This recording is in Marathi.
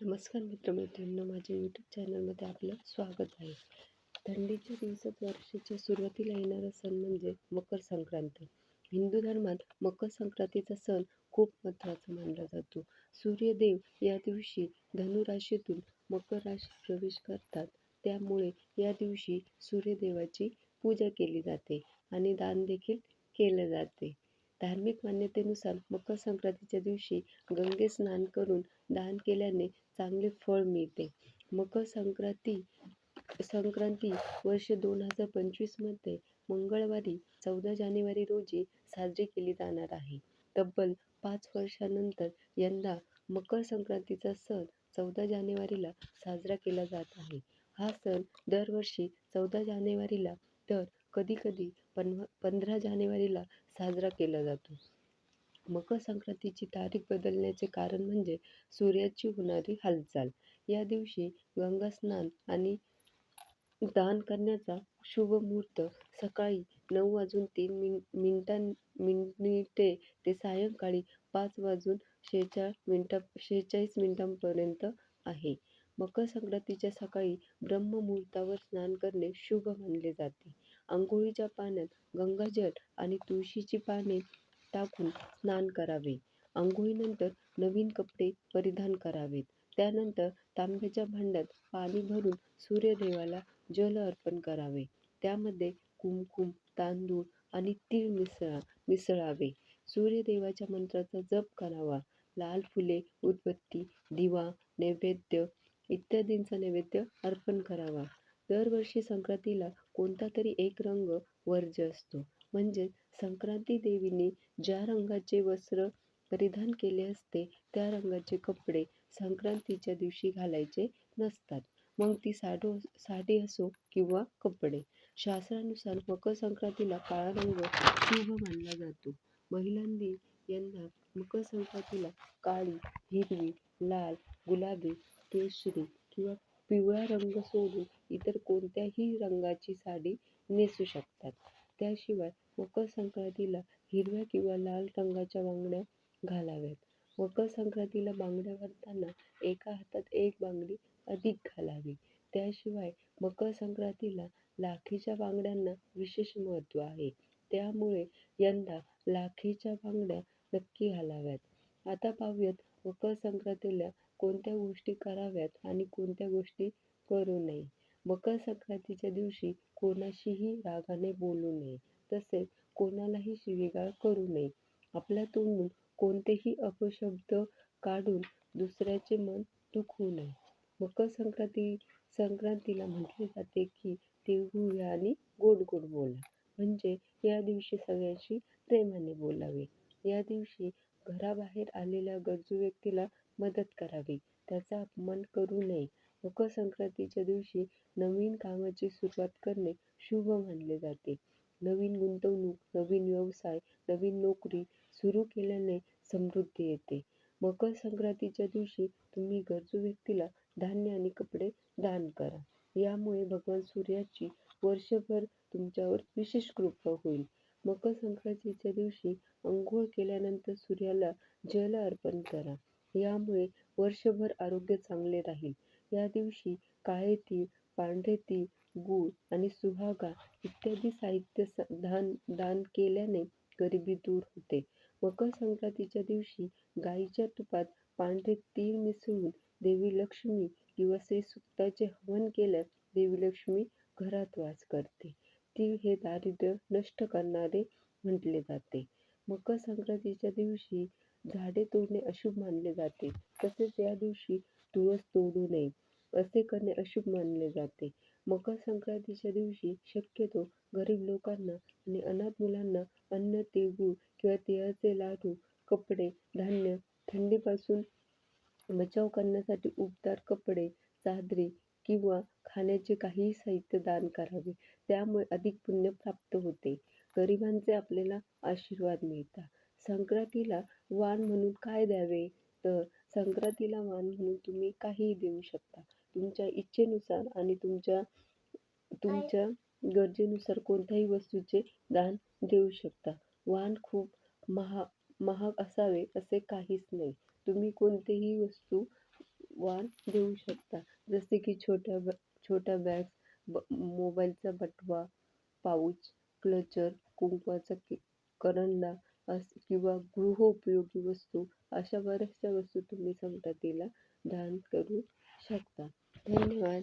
नमस्कार मित्रमैत्रिणींनो माझ्या यूट्यूब चॅनलमध्ये आपलं स्वागत आहे. थंडीच्या दिवसात वर्षाच्या सुरुवातीला येणारा सण म्हणजे मकर संक्रांत. हिंदू धर्मात मकर संक्रांतीचा सण खूप महत्त्वाचा मानला जातो. सूर्यदेव या दिवशी धनुराशीतून मकर राशीत प्रवेश करतात. त्यामुळे या दिवशी सूर्यदेवाची पूजा केली जाते आणि दान देखील केले जाते. धार्मिक मान्यतेनुसार मकर संक्रांतीच्या दिवशी गंगे स्नान करून दान केल्याने चांगले फळ मिळते. मकर संक्रांती संक्रांती वर्ष दोन हजार पंचवीसमध्ये मंगळवारी चौदा जानेवारी रोजी साजरी केली जाणार आहे. तब्बल पाच वर्षानंतर यंदा मकर संक्रांतीचा सण चौदा जानेवारीला साजरा केला जात आहे. हा सण दरवर्षी चौदा जानेवारीला तर कधीकधी पण पंधरा जानेवारीला साजरा केला जातो. मकर संक्रांतीची तारीख बदलण्याचे कारण म्हणजे सूर्याची होणारी हालचाल. या दिवशी गंगास्नान आणि दान करण्याचा शुभ मुहूर्त सकाळी नऊ वाजून तीन मिन मिनटां मिनिटे ते सायंकाळी पाच वाजून शेहेचाळ मिनटा शेहेचाळीस मिनिटांपर्यंत आहे. मकर संक्रांतीच्या सकाळी ब्रह्ममुहूर्तावर स्नान करणे शुभ मानले जाते. आंघोळीच्या पाण्यात गंगाजल आणि तुळशीची पाने टाकून स्नान करावे. आंघोळीनंतर नवीन कपडे परिधान करावेत. त्यानंतर तांब्याच्या भांड्यात पाणी भरून सूर्यदेवाला जल अर्पण करावे. त्यामध्ये कुमकुम तांदूळ आणि तीळ मिसळा मिसळावे. सूर्यदेवाच्या मंत्राचा जप करावा. लाल फुले उदबत्ती दिवा नैवेद्य इत्यादींचा नैवेद्य अर्पण करावा. दरवर्षी संक्रांतीला कोणता तरी एक रंग वर्ज्य असतो. म्हणजेच संक्रांती देवीने ज्या रंगाचे वस्त्र परिधान केले असते त्या रंगाचे कपडे संक्रांतीच्या दिवशी घालायचे नसतात. मग ती साडो साडी असो किंवा कपडे. शास्त्रानुसार मकर संक्रांतीला काळा रंग शुभ मानला जातो. महिलांनी यंदा मकर संक्रांतीला काळी हिरवी लाल गुलाबी केशरी किंवा पिवळा रंग सोडून इतर कोणत्याही रंगाची साडी नेसू शकतात. त्याशिवाय मकर संक्रांतीला हिरव्या किंवा लाल रंगाच्या बांगड्या घालाव्यात. मकर संक्रांतीला बांगड्या भरताना एका हातात एक बांगडी अधिक घालावी. त्याशिवाय मकर संक्रांतीला लाखीच्या बांगड्यांना विशेष महत्त्व आहे. त्यामुळे यंदा लाखीच्या बांगड्या नक्की घालाव्यात. आता पाहूयात मकर संक्रांतीला कोणत्या गोष्टी कराव्यात आणि कोणत्या गोष्टी करू नये. मकर संक्रांतीच्या दिवशी कोणाशीही रागाने बोलू नये. तसेच कोणालाही शिवीगाळ करू नये. आपल्या तोंडून कोणतेही अपशब्द काढून दुसऱ्याचे मन दुखवू नये. मकर संक्रांती संक्रांतीला म्हटले जाते की तिळगुळ घ्या आणि गोड गोड बोला. म्हणजे या दिवशी सगळ्यांशी प्रेमाने बोलावे. या दिवशी घराबाहेर आलेल्या गरजू व्यक्तीला मदत करावी. त्याचा अपमान करू नये. मकर संक्रांतीच्या दिवशी नवीन कामाची सुरुवात करणे शुभ मानले जाते. नवीन गुंतवणूक नवीन व्यवसाय नवीन नोकरी सुरू केल्याने समृद्धी येते. मकर संक्रांतीच्या दिवशी तुम्ही गरजू व्यक्तीला धान्य आणि कपडे दान करा. यामुळे भगवान सूर्याची वर्षभर तुमच्यावर विशेष कृपा होईल. मकर संक्रांतीच्या दिवशी अंघोळ केल्यानंतर सूर्याला जल अर्पण करा. यामुळे वर्षभर आरोग्य चांगले राहील. या दिवशी काळे तीळ पांढरे तीळ गूळ आणि सुहागा इत्यादी साहित्य स दान दान केल्याने गरिबी दूर होते. मकर संक्रांतीच्या दिवशी गाईच्या तुपात पांढरे तीळ मिसळून देवी लक्ष्मी किंवा श्रीसूक्ताचे हवन केल्यास देवी लक्ष्मी घरात वास करते. तीळ हे दारिद्र्य नष्ट करणारे म्हटले जाते. मकर संक्रांतीच्या दिवशी झाडे तोडणे अशुभ मानले जाते. तसेच या दिवशी तुळस तोडू नये. असे करणे अशुभ मानले जाते. मकर संक्रांतीच्या दिवशी शक्यतो गरीब लोकांना आणि अनाथ मुलांना अन्न तिळगूळ किंवा तिळाचे लाडू कपडे धान्य थंडीपासून बचाव करण्यासाठी उबदार कपडे चादरी किंवा खाण्याचे काहीही साहित्य दान करावे. त्यामुळे अधिक पुण्य प्राप्त होते. गरिबांचे आपल्याला आशीर्वाद मिळतात. संक्रांतीला वाण म्हणून काय द्यावे? तर संक्रांतीला वाण म्हणून तुम्ही काहीही देऊ शकता. तुमच्या इच्छेनुसार आणि तुमच्या तुमच्या गरजेनुसार कोणत्याही वस्तूचे दान देऊ शकता. वाण खूप महा महाग असावे असे काहीच नाही. तुम्ही कोणतेही वस्तू वाण देऊ शकता. जसे की छोट्या बॅ छोट्या बॅग्स ब मोबाईलचा बटवा पाऊच क्लचर कुंकवाचा के करंडा किंवा गृहोपयोगी वस्तू अशा बऱ्याचशा वस्तू तुम्ही संक्रांतीला दान करू शकता. धन्यवाद.